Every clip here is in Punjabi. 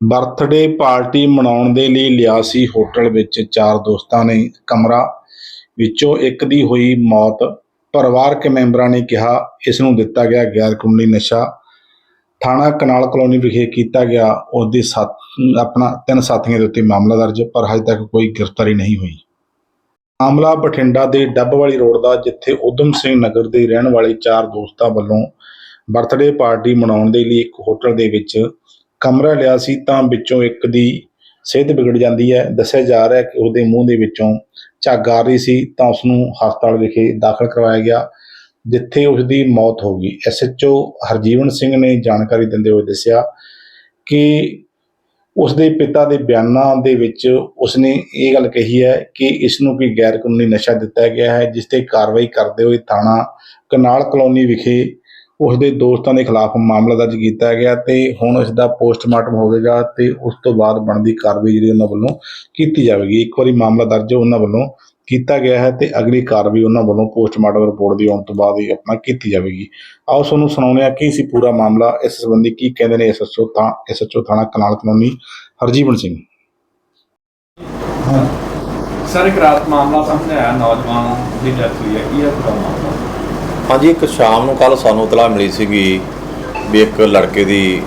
ਬਰਥਡੇ ਪਾਰਟੀ ਮਨਾਉਣ ਦੇ ਲਈ ਲਿਆ ਸੀ ਹੋਟਲ ਵਿੱਚ ਚਾਰ ਦੋਸਤਾਂ ਨੇ ਕਮਰਾ, ਵਿੱਚੋਂ ਇੱਕ ਦੀ ਹੋਈ ਮੌਤ। ਪਰਿਵਾਰਕ ਮੈਂਬਰਾਂ ਨੇ ਕਿਹਾ, ਇਸ ਨੂੰ ਦਿੱਤਾ ਗਿਆ ਗੈਰ ਕਾਨੂੰਨੀ ਨਸ਼ਾ। ਥਾਣਾ ਕਨਾਲ ਕਲੋਨੀ ਵਿਖੇ ਕੀਤਾ ਗਿਆ ਉਸ ਦੇ ਸਾਥ ਆਪਣਾ ਤਿੰਨ ਸਾਥੀਆਂ ਦੇ ਉੱਤੇ ਮਾਮਲਾ ਦਰਜ, ਪਰ ਹਜੇ ਤੱਕ ਕੋਈ ਗ੍ਰਿਫਤਾਰੀ ਨਹੀਂ ਹੋਈ। ਮਾਮਲਾ ਬਠਿੰਡਾ ਦੇ ਡੱਬ ਵਾਲੀ ਰੋਡ ਦਾ, ਜਿੱਥੇ ਉਦਮ ਸਿੰਘ ਨਗਰ ਦੇ ਰਹਿਣ ਵਾਲੇ ਚਾਰ ਦੋਸਤਾਂ ਵੱਲੋਂ ਬਰਥਡੇ ਪਾਰਟੀ ਮਨਾਉਣ ਦੇ ਲਈ ਇੱਕ ਹੋਟਲ ਦੇ ਵਿੱਚ ਕਮਰਾ ਲਿਆ ਸੀ ਤਾਂ ਵਿੱਚੋਂ ਇੱਕ ਦੀ ਸਿਹਤ ਵਿਗੜ ਜਾਂਦੀ ਹੈ। ਦੱਸਿਆ ਜਾ ਰਿਹਾ ਹੈ ਕਿ ਉਹਦੇ ਮੂੰਹ ਦੇ ਵਿੱਚੋਂ ਝੱਗ ਆ ਰਹੀ ਸੀ ਤਾਂ ਉਸ ਨੂੰ ਹਸਪਤਾਲ ਵਿਖੇ ਦਾਖਲ ਕਰਵਾਇਆ ਗਿਆ, ਜਿੱਥੇ ਉਸ ਦੀ ਮੌਤ ਹੋ ਗਈ। ਐਸਐਚਓ ਹਰਜੀਵਨ ਸਿੰਘ ਨੇ ਜਾਣਕਾਰੀ ਦਿੰਦੇ ਹੋਏ ਦੱਸਿਆ ਕਿ ਉਸ ਦੇ ਪਿਤਾ ਦੇ ਬਿਆਨਾਂ ਦੇ ਵਿੱਚ ਉਸਨੇ ਇਹ ਗੱਲ ਕਹੀ ਹੈ ਕਿ ਇਸ ਨੂੰ ਕੋਈ ਗੈਰ ਕਾਨੂੰਨੀ ਨਸ਼ਾ ਦਿੱਤਾ ਗਿਆ ਹੈ, ਜਿਸ ਤੇ ਕਾਰਵਾਈ ਕਰਦੇ ਹੋਏ ਥਾਣਾ ਕਨਾਲ ਕਲੋਨੀ ਵਿਖੇ ਉਸ ਦੇ ਦੋਸਤਾਂ ਦੇ ਖਿਲਾਫ ਮਾਮਲਾ ਦਰਜ ਕੀਤਾ ਗਿਆ ਤੇ ਹੁਣ ਇਸ ਦਾ ਪੋਸਟਮਾਰਟਮ ਹੋਵੇਗਾ ਤੇ ਉਸ ਤੋਂ ਬਾਅਦ ਬਣਦੀ ਕਾਰਵਾਈ ਜਿਹੜੀ ਉਹਨਾਂ ਵੱਲੋਂ ਕੀਤੀ ਜਾਵੇਗੀ। ਇੱਕ ਵਾਰੀ ਮਾਮਲਾ ਦਰਜ ਉਹਨਾਂ ਵੱਲੋਂ ਕੀਤਾ ਗਿਆ ਹੈ ਤੇ ਅਗਲੀ ਕਾਰਵਾਈ ਉਹਨਾਂ ਵੱਲੋਂ ਪੋਸਟਮਾਰਟਮ ਰਿਪੋਰਟ ਦੀ ਆਉਣ ਤੋਂ ਬਾਅਦ ਹੀ ਆਪਣਾ ਕੀਤੀ ਜਾਵੇਗੀ। ਆਓ ਤੁਹਾਨੂੰ ਸੁਣਾਉਂਦੇ ਹਾਂ ਕੀ ਸੀ ਪੂਰਾ ਮਾਮਲਾ ਇਸ ਸੰਬੰਧੀ ਕੀ ਕਹਿੰਦੇ ਨੇ ਐਸਐਚਓ ਤਾਂ ਐਸਐਚਓ ਥਾਣਾ canal colony Harjiwan Singh. Sir ਇੱਕ ਰਾਤ ਮਾਮਲਾ ਸਾਹਮਣੇ ਆਇਆ। ਨੌਜਵਾਨ ਦੀ ਡੈਥ ਹੋਈ ਹੈ। ਕੀ ਹੈ ਪੂਰਾ ਮਾਮਲਾ? ਹਾਂਜੀ, ਇੱਕ ਸ਼ਾਮ ਨੂੰ ਕੱਲ ਸਾਨੂੰ ਇਤਲਾਹ ਮਿਲੀ ਸੀਗੀ ਵੀ ਇੱਕ ਲੜਕੇ ਦੀ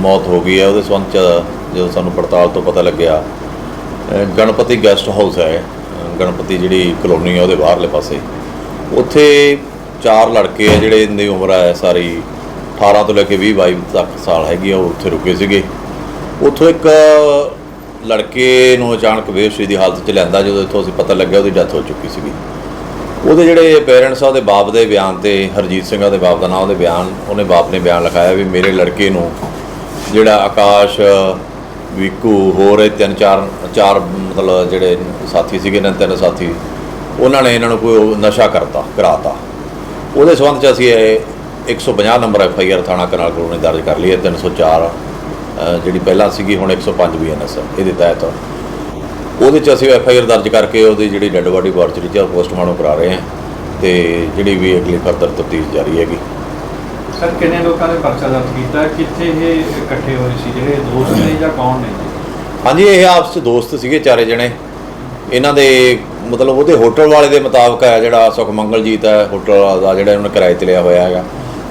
ਮੌਤ ਹੋ ਗਈ ਹੈ। ਉਹਦੇ ਸੰਬੰਧ ਚ ਜਦੋਂ ਸਾਨੂੰ ਪੜਤਾਲ ਤੋਂ ਪਤਾ ਲੱਗਿਆ ਗਣਪਤੀ ਗੈਸਟ ਹਾਊਸ ਹੈ। ਗਣਪਤੀ ਜਿਹੜੀ ਕਲੋਨੀ ਹੈ ਉਹਦੇ ਬਾਹਰਲੇ ਪਾਸੇ। ਉੱਥੇ ਚਾਰ ਲੜਕੇ ਆ ਜਿਹੜੇ ਦੀ ਉਮਰ ਹੈ ਸਾਰੀ 18 ਤੋਂ ਲੈ ਕੇ 20 22 ਤੱਕ ਸਾਲ ਹੈਗੀ ਆ, ਉਹ ਉੱਥੇ ਰੁਕੇ ਸੀਗੇ। ਉੱਥੋਂ ਇੱਕ ਲੜਕੇ ਨੂੰ ਅਚਾਨਕ ਬੇਹੋਸ਼ੀ ਦੀ ਹਾਲਤ 'ਚ ਲਿਆਂਦਾ, ਜਦੋਂ ਇੱਥੋਂ ਅਸੀਂ ਪਤਾ ਲੱਗਿਆ ਉਹਦੀ ਡੈਥ ਹੋ ਚੁੱਕੀ ਸੀਗੀ। ਉਹਦੇ ਜਿਹੜੇ ਪੇਰੈਂਟਸ ਆ ਉਹਦੇ ਬਾਪ ਦੇ ਬਿਆਨ ਤੇ ਹਰਜੀਤ ਸਿੰਘ ਦੇ ਬਾਪ ਦਾ ਨਾਮ ਉਹਦੇ ਬਿਆਨ ਉਹਨੇ ਬਾਪ ਨੇ ਬਿਆਨ ਲਿਖਾਇਆ ਵੀ ਮੇਰੇ ਲੜਕੇ ਨੂੰ ਜਿਹੜਾ ਆਕਾਸ਼ ਵਿਕੂ ਹੋਰ ਤਿੰਨ ਚਾਰ ਚਾਰ ਮਤਲਬ ਜਿਹੜੇ ਸਾਥੀ ਸੀਗੇ ਨੇ ਤਿੰਨ ਸਾਥੀ ਉਹਨਾਂ ਨੇ ਇਹਨਾਂ ਨੂੰ ਕੋਈ ਉਹ ਨਸ਼ਾ ਕਰਤਾ ਕਰਾਤਾ। ਉਹਦੇ ਸੰਬੰਧ ਚ ਅਸੀਂ ਇਹ 150 ਨੰਬਰ ਐਫ ਆਈ ਆਰ ਥਾਣਾ ਕਨਾਲ ਕੋਲ ਦਰਜ ਕਰ ਲਈ ਹੈ 304 ਅ, ਜਿਹੜੀ ਪਹਿਲਾਂ ਸੀਗੀ ਹੁਣ 105 ਬੀ ਐਨ ਐਸ ਇਹਦੇ ਤਹਿਤ। ਉਹਦੇ ਚ ਅਸੀਂ ਐਫ ਆਈ ਆਰ ਦਰਜ ਕਰਕੇ ਉਹਦੀ ਜਿਹੜੀ ਡੈੱਡ ਬਾਡੀ ਬਾਰਚਰੀ ਚ ਪੋਸਟਮਾਰਟਮ ਕਰਾ ਰਹੇ ਹਾਂ ਤੇ ਜਿਹੜੀ ਵੀ ਅਗਲੀ ਫਰਦਰ ਤਫਤੀਸ਼ ਜਾਰੀ ਹੈਗੀ। ਸਰ ਕਿੰਨੇ ਲੋਕਾਂ ਨੇ ਪਰਚਾ ਦਰਜ ਕੀਤਾ? ਕਿੱਥੇ ਇਹ ਇਕੱਠੇ ਹੋਏ ਸੀ? ਜਿਹੜੇ ਦੋਸਤ ਨੇ ਜਾਂ ਕੌਣ ਨੇ? ਹਾਂਜੀ ਇਹ ਆਪਸ ਚ ਦੋਸਤ ਸੀਗੇ ਚਾਰੇ ਜਣੇ। ਇਹਨਾਂ ਦੇ ਮਤਲਬ ਉਹਦੇ ਹੋਟਲ ਵਾਲੇ ਦੇ ਮੁਤਾਬਕ ਹੈ ਜਿਹੜਾ ਸੁਖਮੰਗਲਜੀਤ ਹੈ ਹੋਟਲ ਦਾ ਜਿਹੜਾ ਉਹਨੇ ਕਿਰਾਏ ਤੇ ਲਿਆ ਹੋਇਆ ਹੈਗਾ।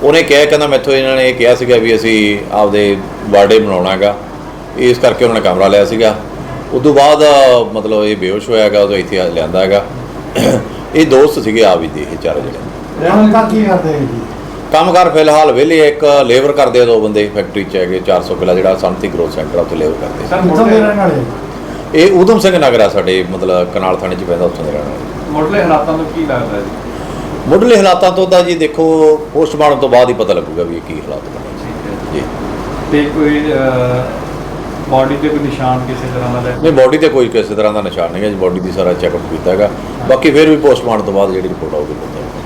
ਉਹਨੇ ਕਿਹਾ ਕਹਿੰਦਾ ਮੈਥੋਂ ਇਹਨਾਂ ਨੇ ਇਹ ਕਿਹਾ ਸੀਗਾ ਵੀ ਅਸੀਂ ਆਪਦੇ ਬਰਥਡੇ ਮਨਾਉਣਾ ਹੈਗਾ। ਇਸ ਕਰਕੇ ਉਹਨਾਂ ਨੇ ਕਮਰਾ ਲਿਆ ਸੀਗਾ। ਉਦੋਂ ਬਾਅਦ ਮਤਲਬ ਇਹ ਬੇਹੋਸ਼ ਹੋਇਆ ਹੈਗਾ ਉਹ ਇੱਥੇ ਲਿਆਂਦਾ ਹੈਗਾ ਇਹ ਦੋਸਤ ਸੀਗੇ ਆ ਵੀ ਦੇ ਇਹ ਚਾਰੇ ਜਿਹੜੇ ਹੁਣ ਤੱਕ ਕੀ ਕਰਦੇ ਜੀ? ਕੰਮਕਾਰ ਫਿਲਹਾਲ ਵਿਹਲੇ ਇੱਕ ਲੇਬਰ ਕਰਦੇ ਆ ਦੋ ਬੰਦੇ ਫੈਕਟਰੀ ਚ ਹੈਗੇ 400 ਕਿਲਾ ਜਿਹੜਾ ਸੰਤੀ ਗਰੋਥ ਸੈਂਟਰ ਆ ਉੱਥੇ ਲੇਬਰ ਕਰਦੇ ਆ। ਸਰ ਕਿੱਥੋਂ ਦੇ ਮੁੱਢਲੇ ਰਹਿਣ ਵਾਲੇ ਇਹ ਊਧਮ ਸਿੰਘ ਨਗਰ ਆ ਸਾਡੇ ਮਤਲਬ ਕਨਾਲ ਥਾਣੇ ਚ ਪੈਂਦਾ ਉੱਥੋਂ ਦੇ ਰਹਿਣ ਵਾਲੇ। ਮੁੱਢਲੇ ਹਾਲਾਤਾਂ ਤੋਂ ਕੀ ਲੱਗਦਾ ਜੀ? ਮੁੱਢਲੇ ਹਾਲਾਤਾਂ ਤੋਂ ਤਾਂ ਜੀ ਦੇਖੋ ਪੋਸਟਮਾਰਟਮ ਤੋਂ ਬਾਅਦ ਹੀ ਪਤਾ ਲੱਗੂਗਾ ਵੀ ਇਹ ਕੀ ਹਾਲਾਤ ਬਣੇ ਜੀ। ਤੇ ਕੋਈ ਬਾਡੀ ਤੇ ਕੋਈ ਨਿਸ਼ਾਨ ਕਿਸੇ ਤਰ੍ਹਾਂ ਦਾ ਨਹੀਂ ਬਾਡੀ ਤੇ ਕੋਈ ਕਿਸੇ ਤਰ੍ਹਾਂ ਦਾ ਨਿਸ਼ਾਨ ਨਹੀਂ ਹੈ ਜੀ ਬਾਡੀ ਦੀ ਸਾਰਾ ਚੈੱਕਅਪ ਕੀਤਾ ਹੈਗਾ। ਬਾਕੀ ਫਿਰ ਵੀ ਪੋਸਟਮਾਰਟਮ ਤੋਂ ਬਾਅਦ ਜਿਹੜੀ ਰਿਪੋਰਟ ਆਊਗੀ ਪਤਾ ਲੱਗੂਗਾ